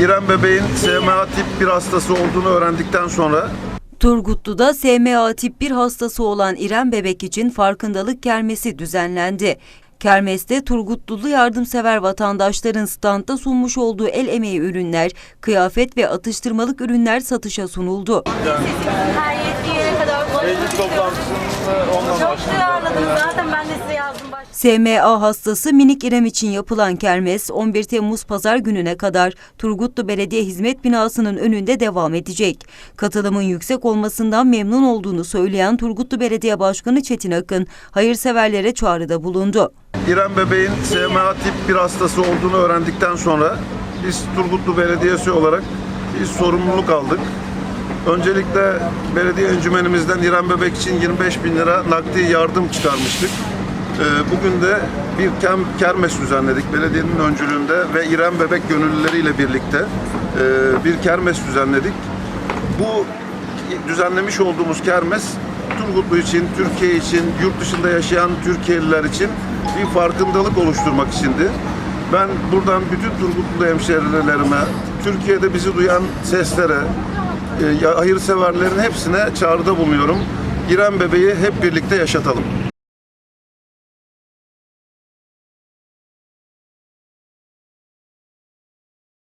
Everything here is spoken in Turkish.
İrem bebeğin SMA tip 1 hastası olduğunu öğrendikten sonra Turgutlu'da SMA tip 1 hastası olan İrem Bebek için farkındalık kermesi düzenlendi. Kermeste Turgutlulu yardımsever vatandaşların standta sunmuş olduğu el emeği ürünler, kıyafet ve atıştırmalık ürünler satışa sunuldu. Her yetkiye kadar ulaşmak Çok duyarladınız zaten ben de size yazdım başta. SMA hastası minik İrem için yapılan kermes 11 Temmuz pazar gününe kadar Turgutlu Belediye Hizmet Binası'nın önünde devam edecek. Katılımın yüksek olmasından memnun olduğunu söyleyen Turgutlu Belediye Başkanı Çetin Akın hayırseverlere çağrıda bulundu. İrem bebeğin SMA tip 1 hastası olduğunu öğrendikten sonra biz Turgutlu Belediyesi olarak bir sorumluluk aldık. Öncelikle belediye encümenimizden İrem Bebek için 25 bin lira nakdi yardım çıkarmıştık. Ee, Bugün de bir kermes düzenledik belediyenin öncülüğünde ve İrem Bebek gönüllüleriyle birlikte e, bir kermes düzenledik. Bu düzenlemiş olduğumuz kermes Turgutlu için, Türkiye için, yurt dışında yaşayan Türkiye'liler için bir farkındalık oluşturmak içindi. Ben buradan bütün Turgutlu hemşerilerime, Türkiye'de bizi duyan seslere, hayırseverlerin hepsine çağrıda bulunuyorum. İrem bebeği hep birlikte yaşatalım.